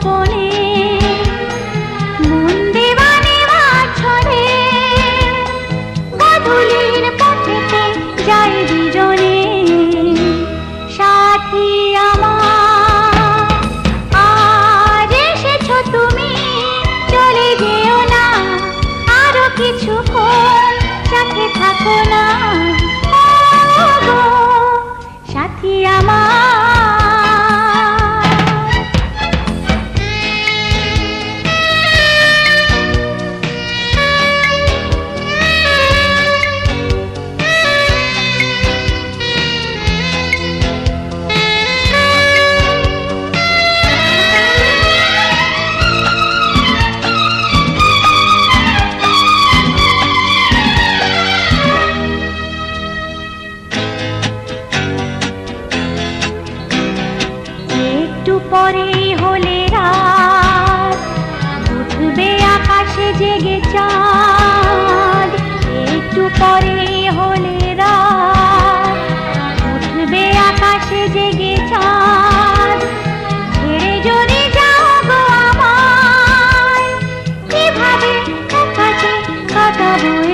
boy. 그 바다보이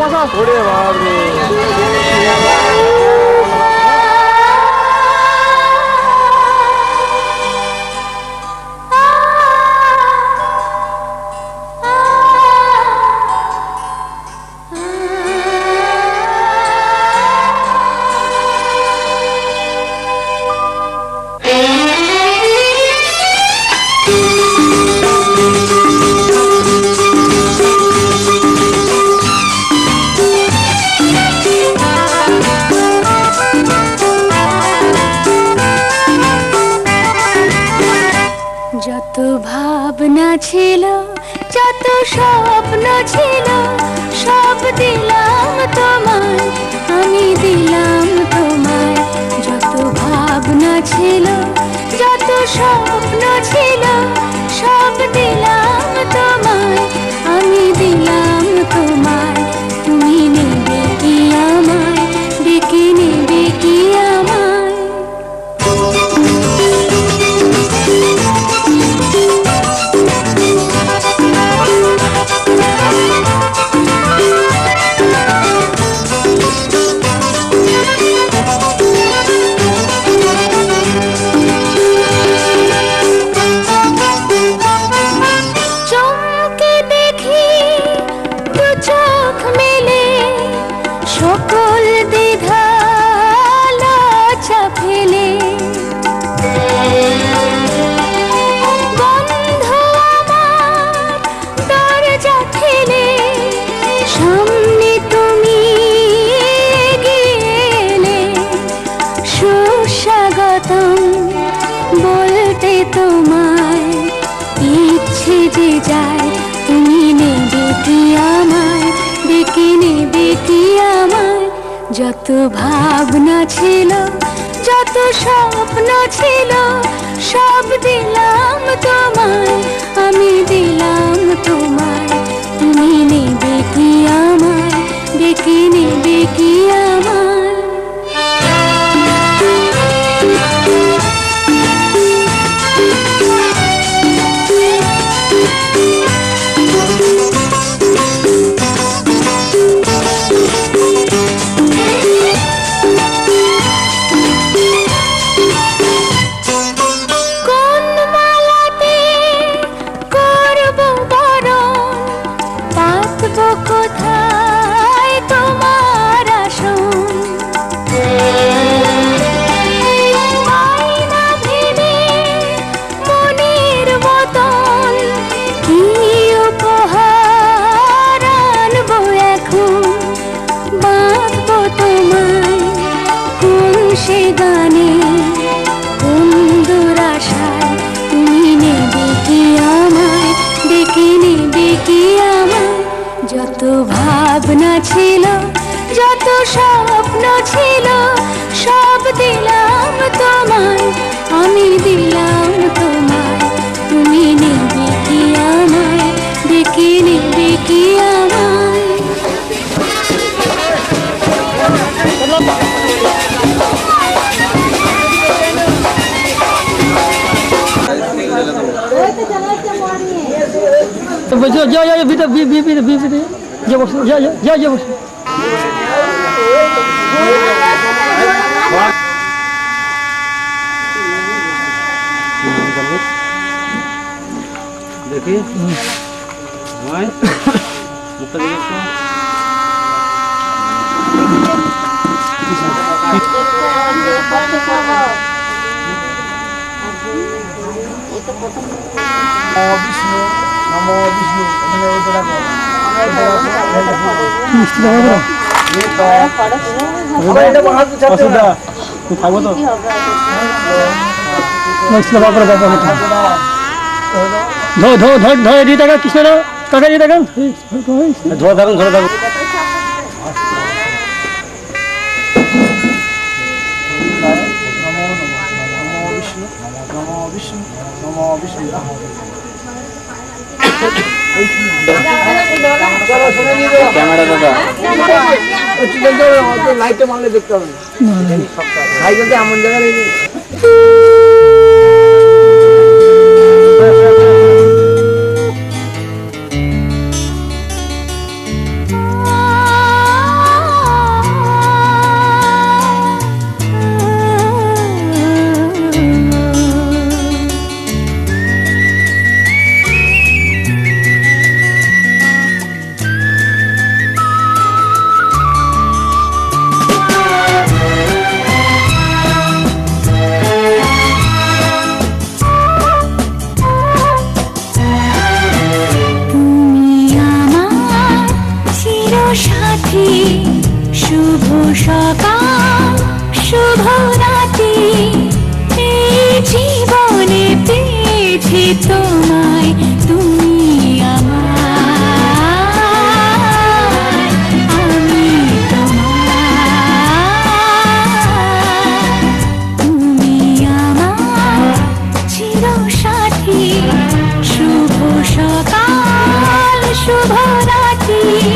বসা বসা। ওরে বাবা স্বপ্ন ছিল যত ভাবনা ছিল যত স্বপ্ন ছিল ভাবনা ছিল যত স্বপ্ন ছিল সব দিলাম তোমায় আমি দিলাম তোমায় তুমি নেবে কি আমায় ডেকে নেবে কি আমায় বলছো যা যা ভিতরে বি বি বি বি যে বসো যা যা যা যা বসো দেখি হয় মুখটা দেখি একটু। মিষ্টি দেখাবো অসুবিধা তুই থাকব তো ধর দেওয়া করে ব্যাপার হতো ধো ধো ধো ধরে দিয়ে টাকা কৃষ্ণ টাকা দিয়ে টাকা ধরে থাকুন ধরে থাকুন ক্যামেরা দাদা। লাইটে মারলে দেখতে হবে লাইটে এমন জায়গায় সকাল শুভ রাতি এই জীবনে পেয়েছি তোমায় তুমি শুভ সকাল শুভ রাত্রি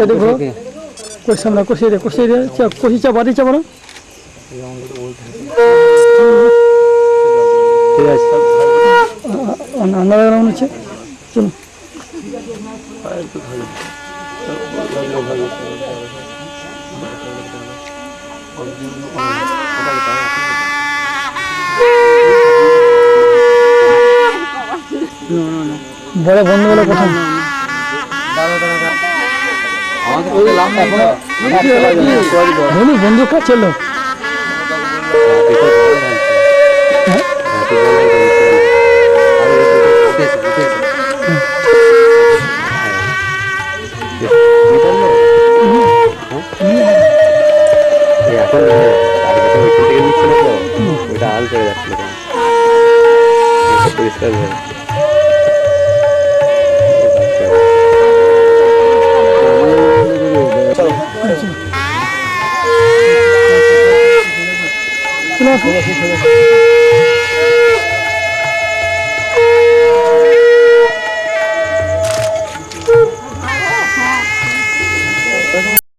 এ দেখো কষাম না কষিয়ে দে কষিয়ে দে। চা কষি চা বাড়ি চা বলো ঠিক আছে। আন্দাজ হচ্ছে। চলো। বড় বন্ধু বলে প্রথম বন্ধু বন্ধু কাছে লোক এখন ওইখান থেকে নিচ্ছিল তো ওইটা আল করে যাচ্ছিল পরিষ্কার 陈